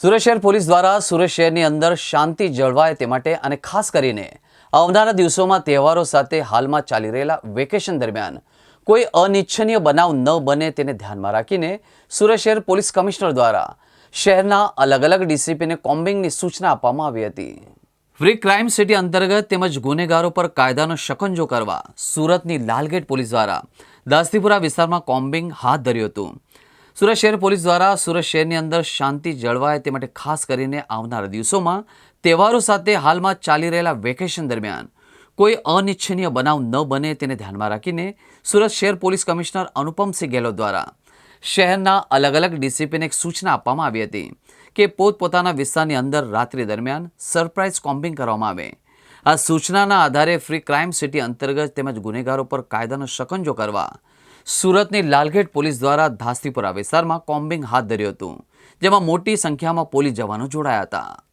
સુરત શહેર પોલીસ દ્વારા સુરત શહેરની અંદર શાંતિ જળવાય તે માટે અને ખાસ કરીને આવનારા દિવસોમાં તહેવારો સાથે હાલમાં ચાલી રહેલા વેકેશન દરમિયાન કોઈ અનિચ્છનીય બનાવ ન બને તેને ધ્યાનમાં રાખીને સુરત શહેર પોલીસ કમિશનર દ્વારા શહેરના અલગ અલગ ડીસીપીને કોમ્બિંગની સૂચના આપવામાં આવી હતી. ફ્રી ક્રાઇમ સિટી અંતર્ગત તેમજ ગુનેગારો પર કાયદાનો શકંજો કરવા સુરતની લાલગેટ પોલીસ દ્વારા દાસ્તીપુરા વિસ્તારમાં કોમ્બિંગ હાથ ધર્યું હતું. સુરત શહેર પોલીસ દ્વારા સુરત શહેરની અંદર શાંતિ જળવાય તે માટે ખાસ કરીને આવનારા દિવસોમાં તહેવારો સાથે હાલમાં ચાલી રહેલા વેકેશન દરમિયાન કોઈ અનિચ્છનીય બનાવ ન બને તેને ધ્યાનમાં રાખીને સુરત શહેર પોલીસ કમિશનર અનુપમસિંહ ગેહલોત દ્વારા શહેરના અલગ અલગ ડીસીપીને એક સૂચના આપવામાં આવી હતી કે પોતપોતાના વિસ્તારની અંદર રાત્રિ દરમિયાન સરપ્રાઇઝ કોમ્બિંગ કરવામાં આવે. આ સૂચનાના આધારે ફ્રી ક્રાઇમ સિટી અંતર્ગત તેમજ ગુનેગારો પર કાયદાનો શકંજો કરવા સુરતની લાલગેટ પોલીસ દ્વારા ધાસ્તીપુરા વિસ્તારમાં કોમ્બિંગ હાથ ધર્યું હતું, જેમાં મોટી સંખ્યામાં પોલીસ જવાનો જોડાયા હતા.